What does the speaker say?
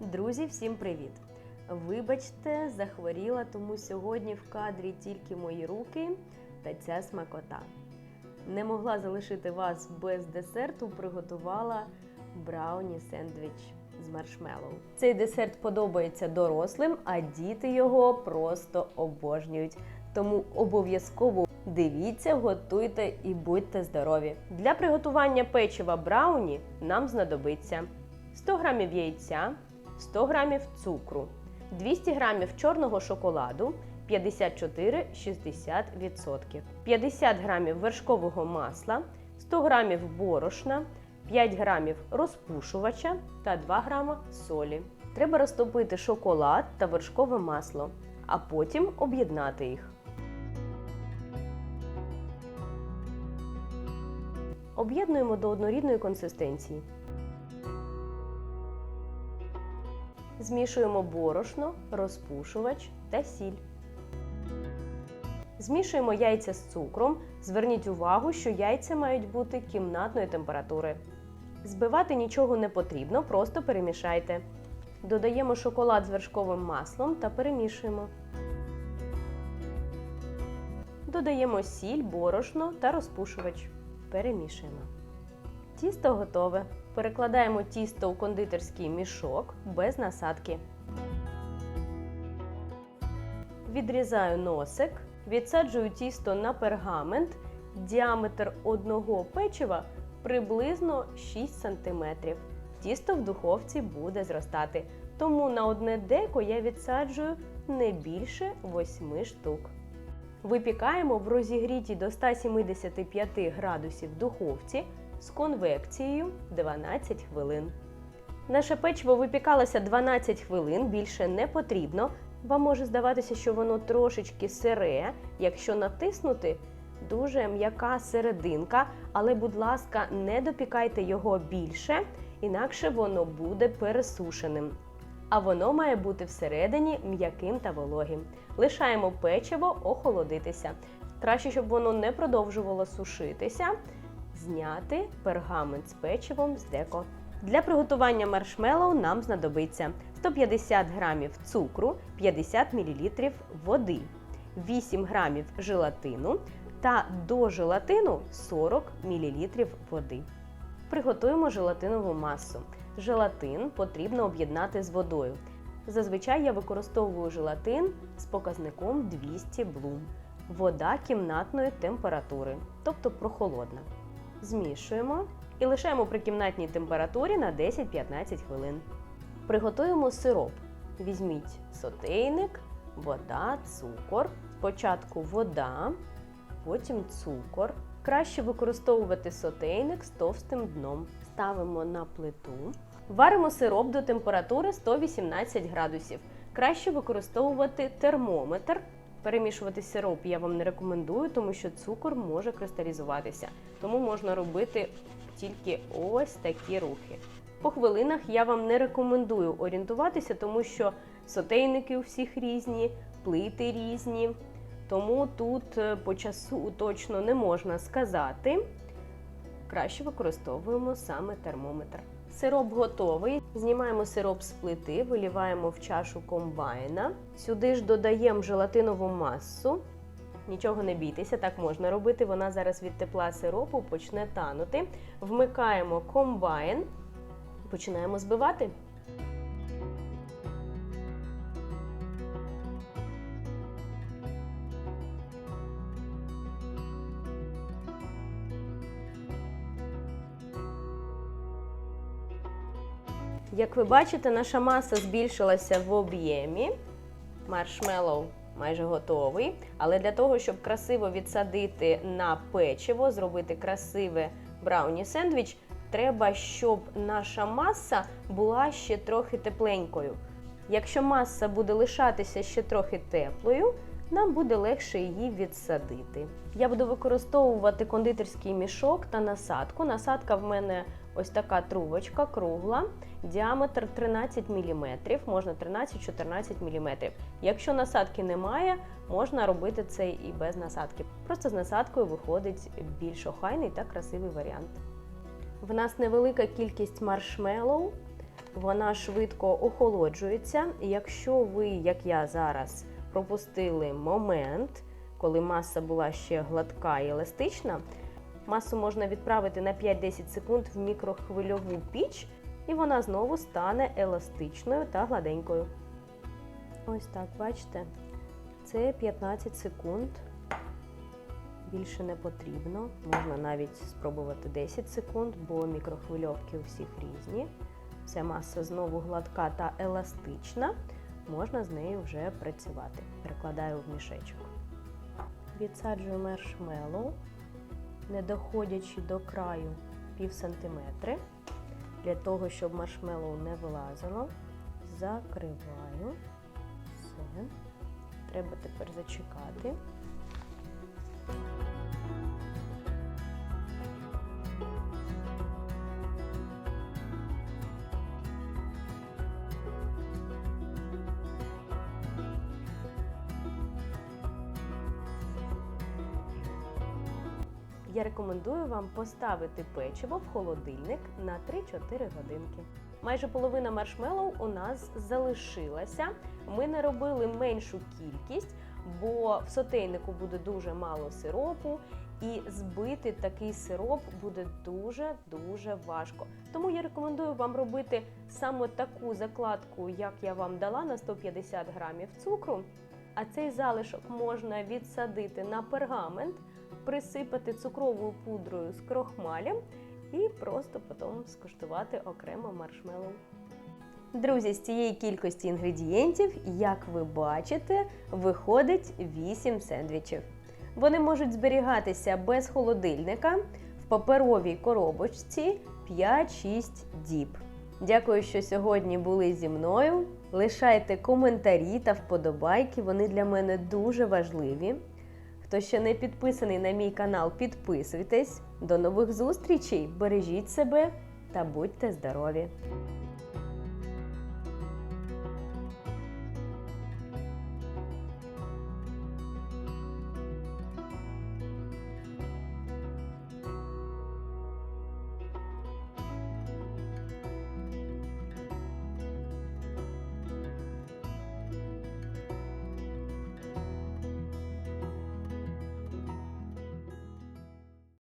Друзі, всім привіт! Вибачте, захворіла, тому сьогодні в кадрі тільки мої руки та ця смакота. Не могла залишити вас без десерту, приготувала брауні сендвіч з маршмеллоу. Цей десерт подобається дорослим, а діти його просто обожнюють. Тому обов'язково дивіться, готуйте і будьте здорові. Для приготування печива брауні нам знадобиться 100 г яйця, 100 г цукру, 200 г чорного шоколаду 54-60%, 50 г вершкового масла, 100 г борошна, 5 г розпушувача та 2 г солі. Треба розтопити шоколад та вершкове масло, а потім об'єднати їх. Об'єднуємо до однорідної консистенції. Змішуємо борошно, розпушувач та сіль. Змішуємо яйця з цукром. Зверніть увагу, що яйця мають бути кімнатної температури. Збивати нічого не потрібно, просто перемішайте. Додаємо шоколад з вершковим маслом та перемішуємо. Додаємо сіль, борошно та розпушувач. Перемішуємо. Тісто готове. Перекладаємо тісто у кондитерський мішок без насадки. Відрізаю носик, відсаджую тісто на пергамент. Діаметр одного печива приблизно 6 см. Тісто в духовці буде зростати, тому на одне деко я відсаджую не більше 8 штук. Випікаємо в розігрітій до 175 градусів духовці з конвекцією 12 хвилин. Наше печиво випікалося 12 хвилин, більше не потрібно. Вам може здаватися, що воно трошечки сире, якщо натиснути дуже м'яка серединка, але, будь ласка, не допікайте його більше, інакше воно буде пересушеним. А воно має бути всередині м'яким та вологим. Лишаємо печиво охолодитися. Краще, щоб воно не продовжувало сушитися. Зняти пергамент з печивом з деко. Для приготування маршмеллоу нам знадобиться 150 г цукру, 50 мл води, 8 г желатину та до желатину 40 мл води. Приготуємо желатинову масу. Желатин потрібно об'єднати з водою. Зазвичай я використовую желатин з показником 200 блум. Вода кімнатної температури, тобто прохолодна. Змішуємо і лишаємо при кімнатній температурі на 10-15 хвилин. Приготуємо сироп. Візьміть сотейник, вода, цукор. Спочатку вода, потім цукор. Краще використовувати сотейник з товстим дном. Ставимо на плиту. Варимо сироп до температури 118 градусів. Краще використовувати термометр. Перемішувати сироп я вам не рекомендую, тому що цукор може кристалізуватися. Тому можна робити тільки ось такі рухи. По хвилинах я вам не рекомендую орієнтуватися, тому що сотейники у всіх різні, плити різні. Тому тут е, по часу точно не можна сказати. Краще використовуємо саме термометр. Сироп готовий. Знімаємо сироп з плити, виліваємо в чашу комбайна. Сюди ж додаємо желатинову масу. Нічого не бійтеся, так можна робити. Вона зараз від тепла сиропу почне танути. Вмикаємо комбайн, починаємо збивати. Як ви бачите, наша маса збільшилася в об'ємі. Маршмеллоу майже готовий. Але для того, щоб красиво відсадити на печиво, зробити красиве брауні сендвіч, треба, щоб наша маса була ще трохи тепленькою. Якщо маса буде лишатися ще трохи теплою, нам буде легше її відсадити. Я буду використовувати кондитерський мішок та насадку. Насадка в мене ось така трубочка кругла, діаметр 13 мм, можна 13-14 мм. Якщо насадки немає, можна робити це і без насадки. Просто з насадкою виходить більш охайний та красивий варіант. В нас невелика кількість маршмеллоу, вона швидко охолоджується. Якщо ви, як я зараз, пропустили момент, коли маса була ще гладка і еластична, масу можна відправити на 5-10 секунд в мікрохвильову піч, і вона знову стане еластичною та гладенькою. Ось так, бачите? Це 15 секунд. Більше не потрібно. Можна навіть спробувати 10 секунд, бо мікрохвильовки у всіх різні. Вся маса знову гладка та еластична. Можна з нею вже працювати. Перекладаю в мішечок. Відсаджую маршмеллоу, не доходячи до краю пів сантиметри. Для того, щоб маршмеллоу не вилазило, закриваю. Все. Треба тепер зачекати. Я рекомендую вам поставити печиво в холодильник на 3-4 годинки. Майже половина маршмеллоу у нас залишилася. Ми не робили меншу кількість, бо в сотейнику буде дуже мало сиропу, і збити такий сироп буде дуже-дуже важко. Тому я рекомендую вам робити саме таку закладку, як я вам дала на 150 грамів цукру. А цей залишок можна відсадити на пергамент, присипати цукровою пудрою з крохмалем і просто потім скуштувати окремо маршмеллоу. Друзі, з цієї кількості інгредієнтів, як ви бачите, виходить 8 сендвічів. Вони можуть зберігатися без холодильника в паперовій коробочці 5-6 діб. Дякую, що сьогодні були зі мною. Лишайте коментарі та вподобайки, вони для мене дуже важливі. Хто ще не підписаний на мій канал, підписуйтесь. До нових зустрічей! Бережіть себе та будьте здорові!